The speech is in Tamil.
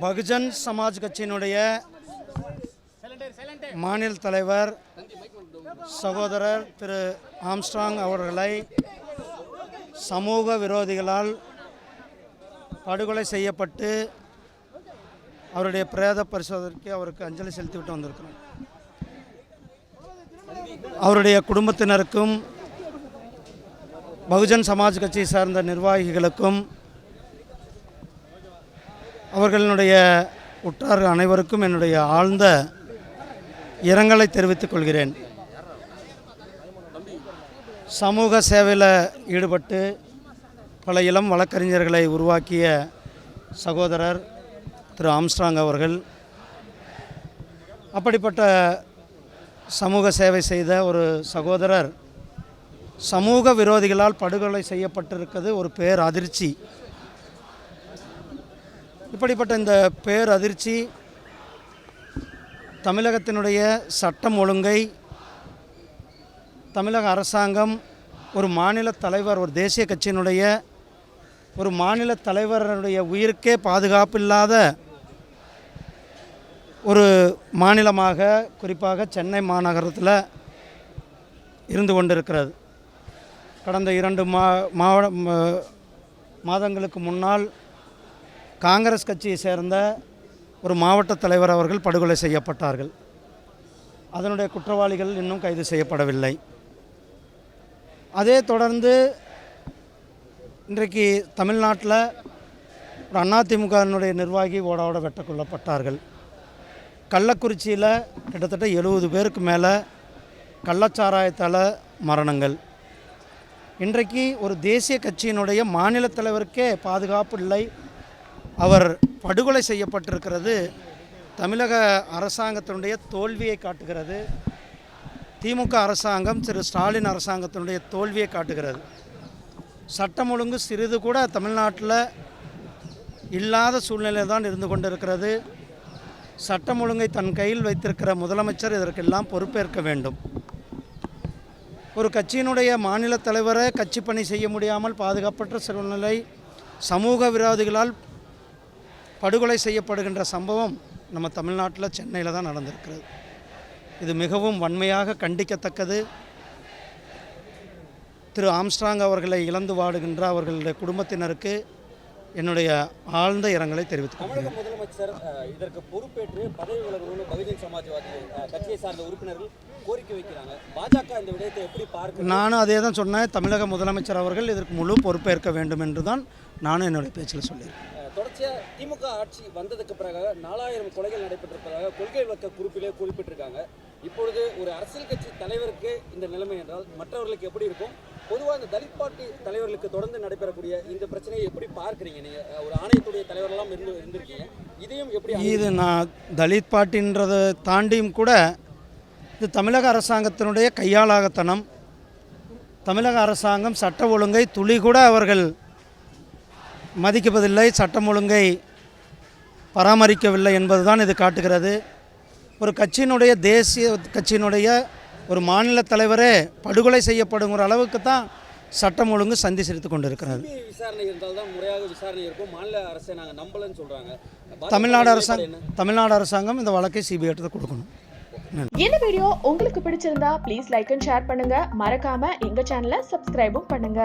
பகுஜன் சமாஜ் கட்சியினுடைய மாநில தலைவர் சகோதரர் திரு ஆம்ஸ்ட்ராங் அவர்களை சமூக விரோதிகளால் படுகொலை செய்யப்பட்டு அவருடைய பிரேத பரிசோதனைக்கு அவருக்கு அஞ்சலி செலுத்திவிட்டு வந்திருக்கிறோம். அவருடைய குடும்பத்தினருக்கும் பகுஜன் சமாஜ் கட்சியை சார்ந்த நிர்வாகிகளுக்கும் அவர்களுடைய உற்றார் அனைவருக்கும் என்னுடைய ஆழ்ந்த இரங்கலை தெரிவித்துக் கொள்கிறேன். சமூக சேவையில் ஈடுபட்டு பல இளம் வழக்கறிஞர்களை உருவாக்கிய சகோதரர் திரு ஆம்ஸ்ட்ராங் அவர்கள் அப்படிப்பட்ட சமூக சேவை செய்த ஒரு சகோதரர் சமூக விரோதிகளால் படுகொலை செய்யப்பட்டிருக்கிறது ஒரு பேர் அதிர்ச்சி இப்படிப்பட்ட இந்த பேர் அதிர்ச்சி தமிழகத்தினுடைய சட்டம் ஒழுங்கை தமிழக அரசாங்கம் ஒரு மாநில தலைவர் ஒரு தேசிய கட்சியினுடைய ஒரு மாநில தலைவருடைய உயிருக்கே பாதுகாப்பில்லாத ஒரு மாநிலமாக குறிப்பாக சென்னை மாநகரத்தில் இருந்து கொண்டிருக்கிறது. கடந்த இரண்டு மா மாவட்ட மாதங்களுக்கு முன்னால் காங்கிரஸ் கட்சியை சேர்ந்த ஒரு மாவட்ட தலைவர் அவர்கள் படுகொலை செய்யப்பட்டார்கள். அதனுடைய குற்றவாளிகள் இன்னும் கைது செய்யப்படவில்லை. அதே தொடர்ந்து இன்றைக்கு தமிழ்நாட்டில் ஒரு அதிமுகவினுடைய நிர்வாகி ஓட வெட்ட கொல்லப்பட்டார்கள் கள்ளக்குறிச்சியில் கிட்டத்தட்ட எழுபது பேருக்கு மேலே கள்ளச்சாராயத்தால் மரணங்கள். இன்றைக்கு ஒரு தேசிய கட்சியினுடைய மாநில தலைவருக்கே பாதுகாப்பு இல்லை. அவர் படுகொலை செய்யப்பட்டிருக்கிறது. தமிழக அரசாங்கத்தினுடைய தோல்வியை காட்டுகிறது. திமுக அரசாங்கம் திரு ஸ்டாலின் அரசாங்கத்தினுடைய தோல்வியை காட்டுகிறது. சட்டம் ஒழுங்கு சிறிது கூட தமிழ்நாட்டில் இல்லாத சூழ்நிலை தான் இருந்து கொண்டிருக்கிறது. சட்டம் ஒழுங்கை தன் கையில் வைத்திருக்கிற முதலமைச்சர் இதற்கெல்லாம் பொறுப்பேற்க வேண்டும். ஒரு கட்சியினுடைய மாநில தலைவரை கட்சி பணி செய்ய முடியாமல் பாதுகாப்பற்ற சூழ்நிலை சமூக விரோதிகளால் படுகொலை செய்யப்படுகின்ற சம்பவம் நம்ம தமிழ்நாட்டில் சென்னையில் தான் நடந்திருக்கிறது. இது மிகவும் வன்மையாக கண்டிக்கத்தக்கது. திரு ஆம்ஸ்ட்ராங் அவர்களை இழந்து வாடுகின்ற அவர்களுடைய குடும்பத்தினருக்கு என்னுடைய ஆழ்ந்த இரங்கலை தெரிவித்துக் கொள்கிறேன். தமிழக முதலமைச்சர் இதற்கு பொறுப்பேற்று பதவி விலகணும்னு பகுஜன் சமாஜ்வாதி அஹ், கட்சியை சார்ந்த உறுப்பினர்கள் கோரிக்கை வைக்கிறாங்க. பாஜக இந்த விடயத்தை எப்படி பார்க்க நானும் அதே தான் சொன்னேன். தமிழக முதலமைச்சர் அவர்கள் இதற்கு முழு பொறுப்பேற்க வேண்டும் என்று தான் நானும் என்னுடைய பேச்சில் சொல்லியிருக்கேன். தொடர்ச்சியாக திமுக ஆட்சி வந்ததுக்கு பிறகு நாலாயிரம் கொலைகள் நடைபெற்றிருப்பதாக கொள்கை விளக்க குறிப்பிலே குறிப்பிட்டிருக்காங்க. இப்பொழுது ஒரு அரசியல் கட்சி தலைவருக்கு இந்த நிலைமை என்றால் மற்றவர்களுக்கு எப்படி இருக்கும்? பொதுவாக இந்த தலித் பார்ட்டி தலைவர்களுக்கு தொடர்ந்து நடைபெறக்கூடிய இந்த பிரச்சனையை எப்படி பார்க்குறீங்க நீங்கள் ஒரு ஆணையத்துடைய தலைவரெல்லாம் இருந்து இருந்திருக்கீங்க. இதையும் எப்படி இது நான் தலித் பாட்டின்றதை தாண்டியும் கூட இது தமிழக அரசாங்கத்தினுடைய கையாளாகத்தனம். தமிழக அரசாங்கம் சட்ட ஒழுங்கை துளி கூட அவர்கள் மதிப்பதில்லை சட்டம் ஒழுங்கை பராமரிக்கவில்லை என்பதுதான் இது காட்டுகிறது. ஒரு கட்சியினுடைய தேசிய கட்சியினுடைய ஒரு மாநில தலைவரே படுகொலை செய்யப்படுங்கிற அளவுக்கு தான் சட்டம் ஒழுங்கு சந்தி சிரித்து கொண்டிருக்கிறது. சிபிஐ விசாரணை இருந்தால் தான் முறையாக விசாரணை இருக்கும். மாநில அரசை நாங்கள் நம்பலன்னு சொல்றாங்க. தமிழ்நாடு அரசாங்கம் தமிழ்நாடு அரசாங்கம் இந்த வழக்கை சிபிஐ கொடுக்கணும். இந்த வீடியோ உங்களுக்கு பிடிச்சிருந்தா ப்ளீஸ் லைக் அண்ட் ஷேர் பண்ணுங்க. மறக்காம எங்க சேனலை சப்ஸ்கிரைபும் பண்ணுங்க.